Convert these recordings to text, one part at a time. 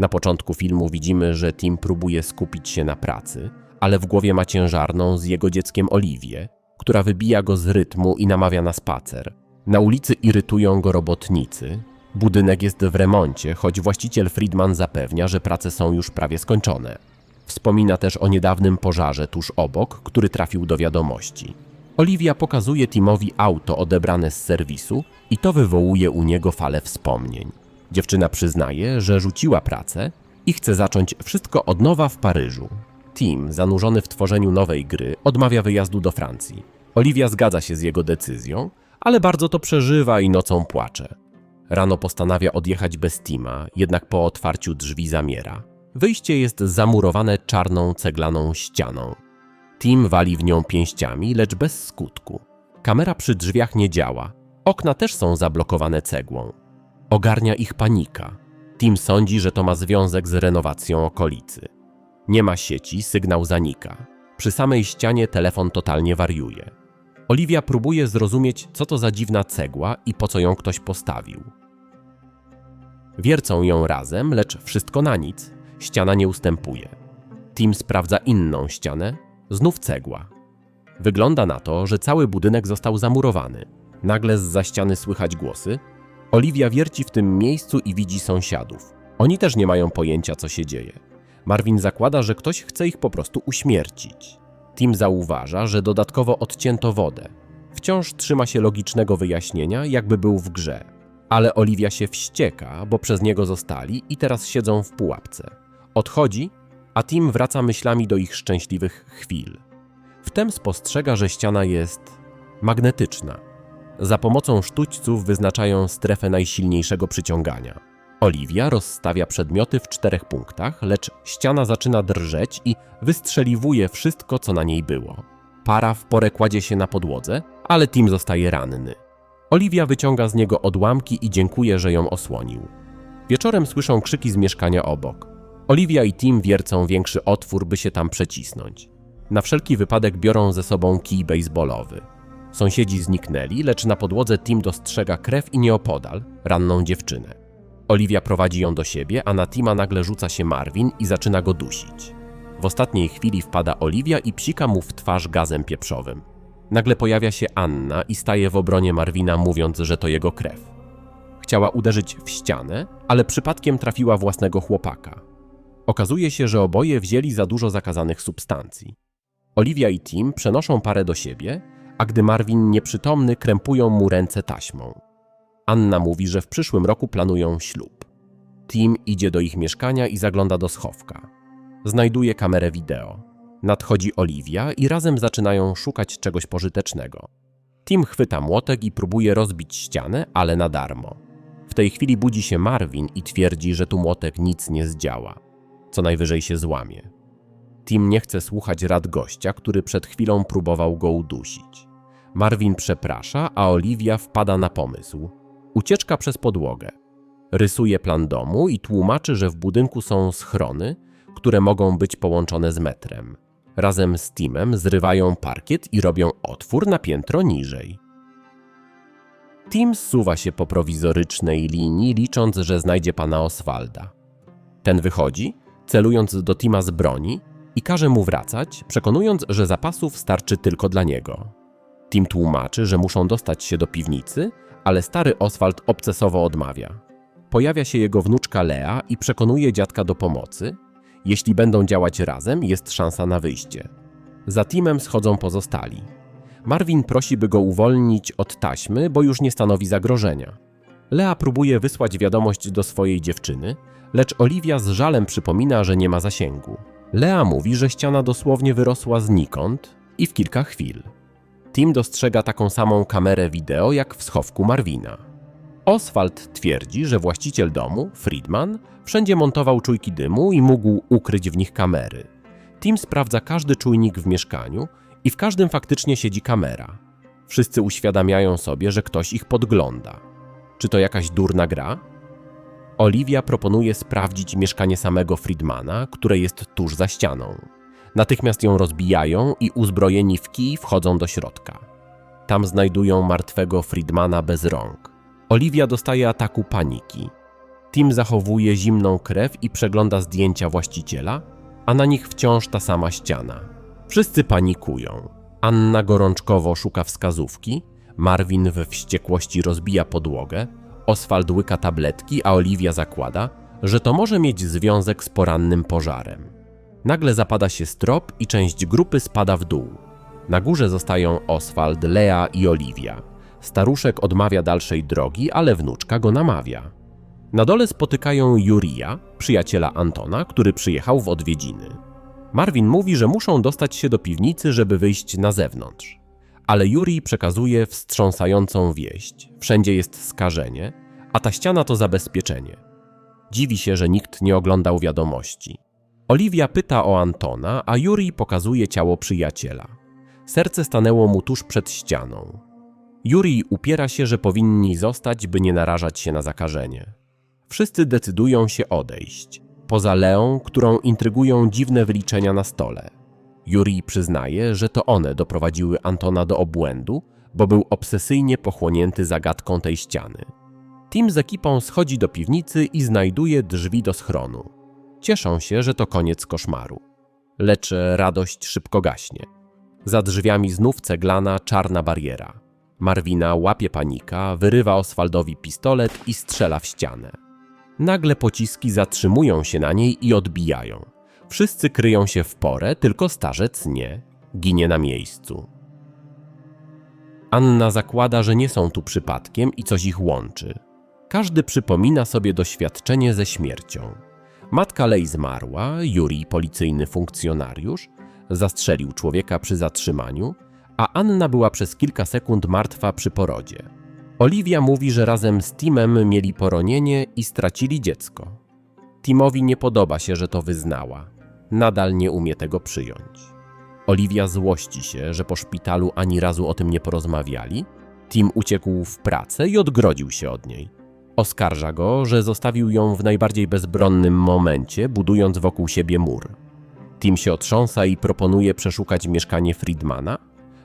Na początku filmu widzimy, że Tim próbuje skupić się na pracy, ale w głowie ma ciężarną z jego dzieckiem Oliwię, która wybija go z rytmu i namawia na spacer. Na ulicy irytują go robotnicy. Budynek jest w remoncie, choć właściciel Friedman zapewnia, że prace są już prawie skończone. Wspomina też o niedawnym pożarze tuż obok, który trafił do wiadomości. Oliwia pokazuje Timowi auto odebrane z serwisu i to wywołuje u niego falę wspomnień. Dziewczyna przyznaje, że rzuciła pracę i chce zacząć wszystko od nowa w Paryżu. Tim, zanurzony w tworzeniu nowej gry, odmawia wyjazdu do Francji. Oliwia zgadza się z jego decyzją, ale bardzo to przeżywa i nocą płacze. Rano postanawia odjechać bez Tima, jednak po otwarciu drzwi zamiera. Wyjście jest zamurowane czarną ceglaną ścianą. Tim wali w nią pięściami, lecz bez skutku. Kamera przy drzwiach nie działa. Okna też są zablokowane cegłą. Ogarnia ich panika. Tim sądzi, że to ma związek z renowacją okolicy. Nie ma sieci, sygnał zanika. Przy samej ścianie telefon totalnie wariuje. Oliwia próbuje zrozumieć, co to za dziwna cegła i po co ją ktoś postawił. Wiercą ją razem, lecz wszystko na nic. Ściana nie ustępuje. Tim sprawdza inną ścianę, znów cegła. Wygląda na to, że cały budynek został zamurowany. Nagle z za ściany słychać głosy. Oliwia wierci w tym miejscu i widzi sąsiadów. Oni też nie mają pojęcia, co się dzieje. Marvin zakłada, że ktoś chce ich po prostu uśmiercić. Tim zauważa, że dodatkowo odcięto wodę. Wciąż trzyma się logicznego wyjaśnienia, jakby był w grze. Ale Oliwia się wścieka, bo przez niego zostali i teraz siedzą w pułapce. Odchodzi, a Tim wraca myślami do ich szczęśliwych chwil. Wtem spostrzega, że ściana jest magnetyczna. Za pomocą sztućców wyznaczają strefę najsilniejszego przyciągania. Oliwia rozstawia przedmioty w czterech punktach, lecz ściana zaczyna drżeć i wystrzeliwuje wszystko, co na niej było. Para w porę kładzie się na podłodze, ale Tim zostaje ranny. Oliwia wyciąga z niego odłamki i dziękuje, że ją osłonił. Wieczorem słyszą krzyki z mieszkania obok. Oliwia i Tim wiercą większy otwór, by się tam przecisnąć. Na wszelki wypadek biorą ze sobą kij baseballowy. Sąsiedzi zniknęli, lecz na podłodze Tim dostrzega krew i nieopodal ranną dziewczynę. Oliwia prowadzi ją do siebie, a na Tima nagle rzuca się Marvin i zaczyna go dusić. W ostatniej chwili wpada Oliwia i psika mu w twarz gazem pieprzowym. Nagle pojawia się Anna i staje w obronie Marwina, mówiąc, że to jego krew. Chciała uderzyć w ścianę, ale przypadkiem trafiła własnego chłopaka. Okazuje się, że oboje wzięli za dużo zakazanych substancji. Oliwia i Tim przenoszą parę do siebie, a gdy Marvin nieprzytomny, krępują mu ręce taśmą. Anna mówi, że w przyszłym roku planują ślub. Tim idzie do ich mieszkania i zagląda do schowka. Znajduje kamerę wideo. Nadchodzi Oliwia i razem zaczynają szukać czegoś pożytecznego. Tim chwyta młotek i próbuje rozbić ścianę, ale na darmo. W tej chwili budzi się Marvin i twierdzi, że tu młotek nic nie zdziała. Co najwyżej się złamie. Tim nie chce słuchać rad gościa, który przed chwilą próbował go udusić. Marvin przeprasza, a Oliwia wpada na pomysł. Ucieczka przez podłogę. Rysuje plan domu i tłumaczy, że w budynku są schrony, które mogą być połączone z metrem. Razem z Timem zrywają parkiet i robią otwór na piętro niżej. Tim zsuwa się po prowizorycznej linii, licząc, że znajdzie pana Oswalda. Ten wychodzi, celując do Tima z broni i każe mu wracać, przekonując, że zapasów starczy tylko dla niego. Tim tłumaczy, że muszą dostać się do piwnicy, ale stary Oswald obcesowo odmawia. Pojawia się jego wnuczka Lea i przekonuje dziadka do pomocy. Jeśli będą działać razem, jest szansa na wyjście. Za Timem schodzą pozostali. Marvin prosi, by go uwolnić od taśmy, bo już nie stanowi zagrożenia. Lea próbuje wysłać wiadomość do swojej dziewczyny, lecz Oliwia z żalem przypomina, że nie ma zasięgu. Lea mówi, że ściana dosłownie wyrosła znikąd i w kilka chwil. Tim dostrzega taką samą kamerę wideo jak w schowku Marwina. Oswald twierdzi, że właściciel domu, Friedman, wszędzie montował czujki dymu i mógł ukryć w nich kamery. Tim sprawdza każdy czujnik w mieszkaniu i w każdym faktycznie siedzi kamera. Wszyscy uświadamiają sobie, że ktoś ich podgląda. Czy to jakaś durna gra? Oliwia proponuje sprawdzić mieszkanie samego Friedmana, które jest tuż za ścianą. Natychmiast ją rozbijają i uzbrojeni w kij wchodzą do środka. Tam znajdują martwego Friedmana bez rąk. Oliwia dostaje ataku paniki. Tim zachowuje zimną krew i przegląda zdjęcia właściciela, a na nich wciąż ta sama ściana. Wszyscy panikują. Anna gorączkowo szuka wskazówki, Marvin we wściekłości rozbija podłogę, Oswald łyka tabletki, a Oliwia zakłada, że to może mieć związek z porannym pożarem. Nagle zapada się strop i część grupy spada w dół. Na górze zostają Oswald, Lea i Oliwia. Staruszek odmawia dalszej drogi, ale wnuczka go namawia. Na dole spotykają Jurija, przyjaciela Antona, który przyjechał w odwiedziny. Marvin mówi, że muszą dostać się do piwnicy, żeby wyjść na zewnątrz. Ale Jurij przekazuje wstrząsającą wieść. Wszędzie jest skażenie, a ta ściana to zabezpieczenie. Dziwi się, że nikt nie oglądał wiadomości. Oliwia pyta o Antona, a Jurij pokazuje ciało przyjaciela. Serce stanęło mu tuż przed ścianą. Jurij upiera się, że powinni zostać, by nie narażać się na zakażenie. Wszyscy decydują się odejść, poza Leą, którą intrygują dziwne wyliczenia na stole. Jurij przyznaje, że to one doprowadziły Antona do obłędu, bo był obsesyjnie pochłonięty zagadką tej ściany. Tim z ekipą schodzi do piwnicy i znajduje drzwi do schronu. Cieszą się, że to koniec koszmaru. Lecz radość szybko gaśnie. Za drzwiami znów ceglana, czarna bariera. Marwina łapie panika, wyrywa Oswaldowi pistolet i strzela w ścianę. Nagle pociski zatrzymują się na niej i odbijają. Wszyscy kryją się w porę, tylko starzec nie. Ginie na miejscu. Anna zakłada, że nie są tu przypadkiem i coś ich łączy. Każdy przypomina sobie doświadczenie ze śmiercią. Matka Lej zmarła, Juri, policyjny funkcjonariusz, zastrzelił człowieka przy zatrzymaniu, a Anna była przez kilka sekund martwa przy porodzie. Oliwia mówi, że razem z Timem mieli poronienie i stracili dziecko. Timowi nie podoba się, że to wyznała. Nadal nie umie tego przyjąć. Oliwia złości się, że po szpitalu ani razu o tym nie porozmawiali. Tim uciekł w pracę i odgrodził się od niej. Oskarża go, że zostawił ją w najbardziej bezbronnym momencie, budując wokół siebie mur. Tim się otrząsa i proponuje przeszukać mieszkanie Friedmana.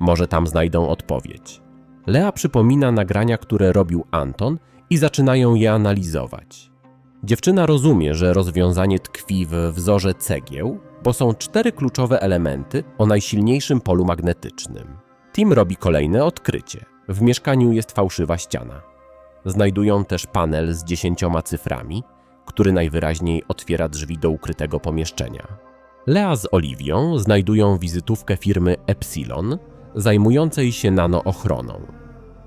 Może tam znajdą odpowiedź. Lea przypomina nagrania, które robił Anton i zaczynają je analizować. Dziewczyna rozumie, że rozwiązanie tkwi w wzorze cegieł, bo są cztery kluczowe elementy o najsilniejszym polu magnetycznym. Tim robi kolejne odkrycie. W mieszkaniu jest fałszywa ściana. Znajdują też panel z dziesięcioma cyframi, który najwyraźniej otwiera drzwi do ukrytego pomieszczenia. Lea z Oliwią znajdują wizytówkę firmy Epsilon, zajmującej się nanoochroną.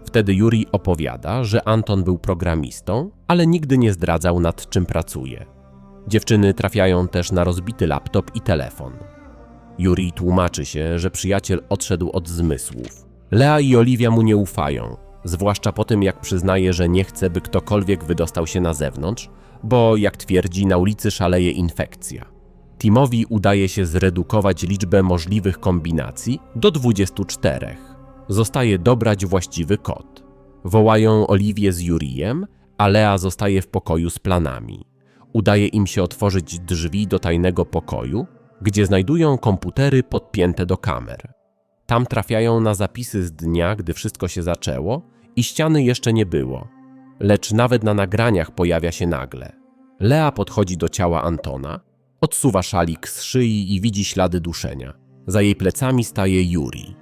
Wtedy Yuri opowiada, że Anton był programistą, ale nigdy nie zdradzał nad czym pracuje. Dziewczyny trafiają też na rozbity laptop i telefon. Yuri tłumaczy się, że przyjaciel odszedł od zmysłów. Lea i Oliwia mu nie ufają, zwłaszcza po tym jak przyznaje, że nie chce, by ktokolwiek wydostał się na zewnątrz, bo jak twierdzi, na ulicy szaleje infekcja. Timowi udaje się zredukować liczbę możliwych kombinacji do 24. Zostaje dobrać właściwy kod. Wołają Oliwię z Jurijem, a Lea zostaje w pokoju z planami. Udaje im się otworzyć drzwi do tajnego pokoju, gdzie znajdują komputery podpięte do kamer. Tam trafiają na zapisy z dnia, gdy wszystko się zaczęło i ściany jeszcze nie było, lecz nawet na nagraniach pojawia się nagle. Lea podchodzi do ciała Antona, odsuwa szalik z szyi i widzi ślady duszenia. Za jej plecami staje Yuri.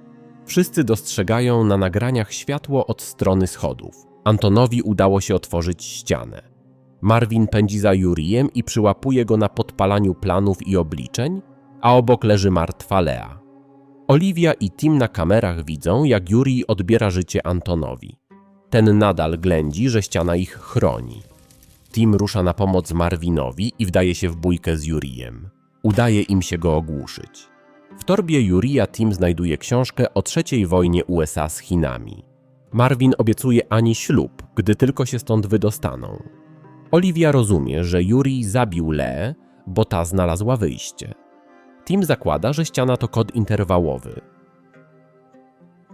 Wszyscy dostrzegają na nagraniach światło od strony schodów. Antonowi udało się otworzyć ścianę. Marvin pędzi za Jurijem i przyłapuje go na podpalaniu planów i obliczeń, a obok leży martwa Lea. Oliwia i Tim na kamerach widzą, jak Yuri odbiera życie Antonowi. Ten nadal ględzi, że ściana ich chroni. Tim rusza na pomoc Marvinowi i wdaje się w bójkę z Jurijem. Udaje im się go ogłuszyć. W torbie Jurija Tim znajduje książkę o trzeciej wojnie USA z Chinami. Marvin obiecuje Ani ślub, gdy tylko się stąd wydostaną. Oliwia rozumie, że Yuri zabił Leę, bo ta znalazła wyjście. Tim zakłada, że ściana to kod interwałowy.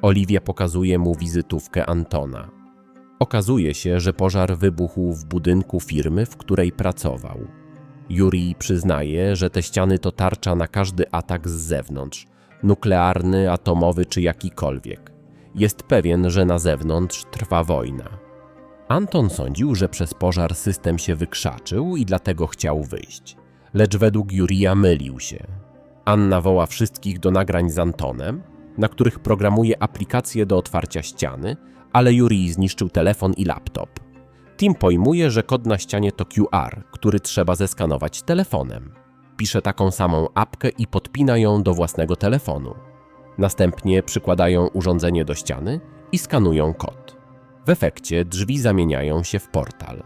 Oliwia pokazuje mu wizytówkę Antona. Okazuje się, że pożar wybuchł w budynku firmy, w której pracował. Yuri przyznaje, że te ściany to tarcza na każdy atak z zewnątrz nuklearny, atomowy czy jakikolwiek. Jest pewien, że na zewnątrz trwa wojna. Anton sądził, że przez pożar system się wykrzaczył i dlatego chciał wyjść. Lecz według Jurija mylił się. Anna woła wszystkich do nagrań z Antonem, na których programuje aplikację do otwarcia ściany, ale Jurij zniszczył telefon i laptop. Tim pojmuje, że kod na ścianie to QR, który trzeba zeskanować telefonem. Pisze taką samą apkę i podpina ją do własnego telefonu. Następnie przykładają urządzenie do ściany i skanują kod. W efekcie drzwi zamieniają się w portal.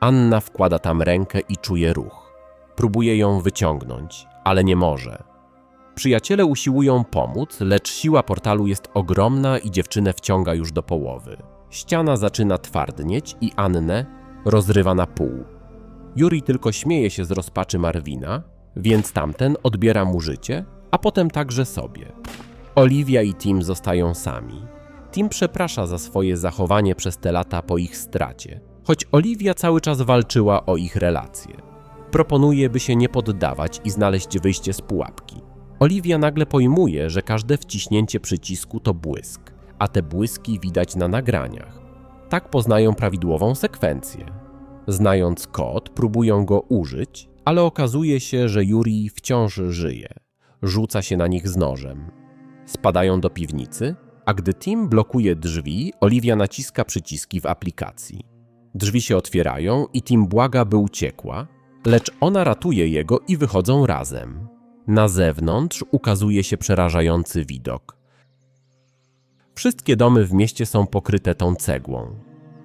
Anna wkłada tam rękę i czuje ruch. Próbuje ją wyciągnąć, ale nie może. Przyjaciele usiłują pomóc, lecz siła portalu jest ogromna i dziewczynę wciąga już do połowy. Ściana zaczyna twardnieć i Annę rozrywa na pół. Yuri tylko śmieje się z rozpaczy Marwina, więc tamten odbiera mu życie, a potem także sobie. Olivia i Tim zostają sami. Tim przeprasza za swoje zachowanie przez te lata po ich stracie, choć Olivia cały czas walczyła o ich relacje. Proponuje, by się nie poddawać i znaleźć wyjście z pułapki. Olivia nagle pojmuje, że każde wciśnięcie przycisku to błysk, a te błyski widać na nagraniach. Tak poznają prawidłową sekwencję. Znając kod, próbują go użyć, ale okazuje się, że Yuri wciąż żyje. Rzuca się na nich z nożem. Spadają do piwnicy, a gdy Tim blokuje drzwi, Olivia naciska przyciski w aplikacji. Drzwi się otwierają i Tim błaga, by uciekła, lecz ona ratuje jego i wychodzą razem. Na zewnątrz ukazuje się przerażający widok. Wszystkie domy w mieście są pokryte tą cegłą.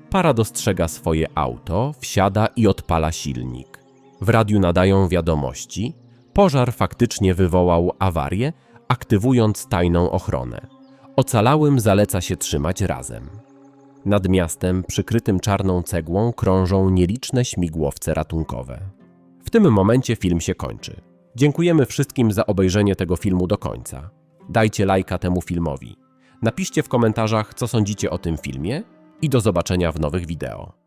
Para dostrzega swoje auto, wsiada i odpala silnik. W radiu nadają wiadomości. Pożar faktycznie wywołał awarię, aktywując tajną ochronę. Ocalałym zaleca się trzymać razem. Nad miastem, przykrytym czarną cegłą, krążą nieliczne śmigłowce ratunkowe. W tym momencie film się kończy. Dziękujemy wszystkim za obejrzenie tego filmu do końca. Dajcie lajka temu filmowi. Napiszcie w komentarzach, co sądzicie o tym filmie i do zobaczenia w nowych wideo.